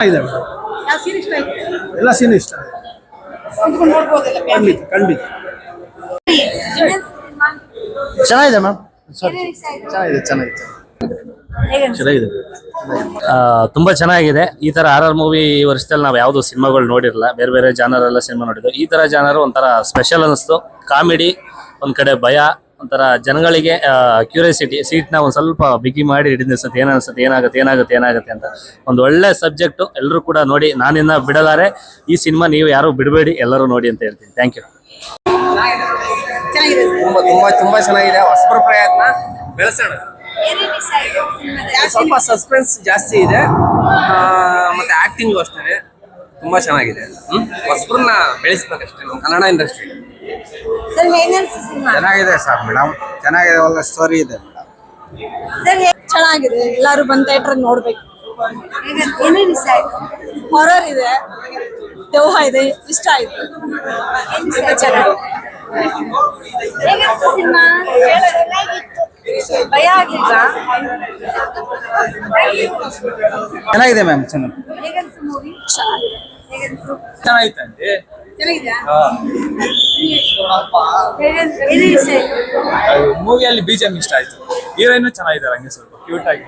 ಇದೆ ಮೇಡಮ್ ಯಾವ ಇಷ್ಟ ಆಯ್ತು? ಎಲ್ಲ ಸೀನ್ ಇಷ್ಟ. ಖಂಡಿತ ಖಂಡಿತ. ಚೆನ್ನಾಗಿದೆ ಮ್ಯಾಮ್. ಚೆನ್ನಾಗಿದೆ ಚೆನ್ನಾಗಿದೆ. ಚೆನ್ನಾಗಿದೆ. ಆ, ತುಂಬಾ ಚೆನ್ನಾಗಿದೆ. ಈ ತರ ಆರ್ ಆರ್ ಮೂವಿ ಈ ವರ್ಷದಲ್ಲಿ ನಾವು ಯಾವ್ದು ಸಿನಿಮಾಗಳು ನೋಡಿರಲ್ಲ. ಬೇರೆ ಬೇರೆ ಜಾನರ್ ಎಲ್ಲ ಸಿನಿಮಾ ನೋಡಿದ್ವಿ. ಈ ತರ ಜಾನರ್ ಒಂಥರ ಸ್ಪೆಷಲ್ ಅನಿಸ್ತು. ಕಾಮಿಡಿ ಒಂದ್ ಕಡೆ ಭಯ ಒಂಥರ ಜನಗಳಿಗೆ ಕ್ಯೂರಿಯಾಸಿಟಿ ಸೀಟ್ನ ಒಂದು ಸ್ವಲ್ಪ ಬಿಗಿ ಮಾಡಿ ಹಿಡಿದು ಏನ ಅನ್ಸುತ್ತೆ? ಏನಾಗುತ್ತೆ? ಏನಾಗುತ್ತೆ? ಏನಾಗುತ್ತೆ ಅಂತ. ಒಂದು ಒಳ್ಳೆ ಸಬ್ಜೆಕ್ಟು ಎಲ್ಲರೂ ಕೂಡ ನೋಡಿ ನಾನಿನ್ನ ಬಿಡಲಾರೆ. ಈ ಸಿನಿಮಾ ನೀವು ಯಾರು ಬಿಡಬೇಡಿ ಎಲ್ಲರೂ ನೋಡಿ ಅಂತ ಹೇಳ್ತೀನಿ. ಥ್ಯಾಂಕ್ ಯು ತುಂಬ ತುಂಬ ತುಂಬಾ ಚೆನ್ನಾಗಿದೆ. ಹೊಸಬರ ಪ್ರಯತ್ನ. ಬೆಳೆಸೋಣ? ಸ್ವಲ್ಪ ಸಸ್ಪೆನ್ಸ್ ಜಾಸ್ತಿ ಇದೆ. ಮತ್ತು ಆಕ್ಟಿಂಗ್ ಅಷ್ಟೇ. ತುಂಬಾ ಚೆನ್ನಾಗಿದೆ. ಹೊಸಬ್ರನ್ನ ಬೆಳೆಸ್ಬೇಕಷ್ಟೇ ನಮ್ಮ ಕನ್ನಡ ಇಂಡಸ್ಟ್ರಿ ಸರ್ ಹೇಗೆ ಅನ್ಸ್ತು ಸಿನಿಮಾ? ಚೆನ್ನಾಗಿದೆ ಸರ್ ಮೇಡಮ್ ಚೆನ್ನಾಗಿದೆ ಒಳ್ಳೆ ಸ್ಟೋರಿ ಇದೆ ಚೆನ್ನಾಗಿದೆ ಎಲ್ಲರೂ ಬಂದು ಥಿಯೇಟರ್ ನೋಡ್ಬೇಕು. ಏನೇನು ಇಷ್ಟ ಆಯ್ತು? ಹಾರರ್ ಇದೆ ದೆವ್ವ ಇದೆ ಇಷ್ಟ ಆಯ್ತು. ಚೆನ್ನಾಗಿ ಹೇಗೆ ಅನ್ಸ್ತು ಸಿನಿಮಾ? ಭಯ ಆಗಿಲ್ವಾ? ಚೆನ್ನಾಗಿದೆ ಮ್ಯಾಮ್ ಚೆನ್ನಾಗಿ ಹೇಗೆ ಅನ್ಸ್ತು ಮೂವಿ ಹೇಗೆ ಅನ್ಸ್ತು? ಆಯ್ತು ಮೂವಿಯಲ್ಲಿ ಬಿಜಿಎಂ ಇಷ್ಟ ಆಯ್ತು. ಹೀರೋಯಿನ್ ಚೆನ್ನಾಗಿದ್ದಾರೆ ಹಂಗೆ ಸ್ವಲ್ಪ ಕ್ಯೂಟ್ ಆಗಿ.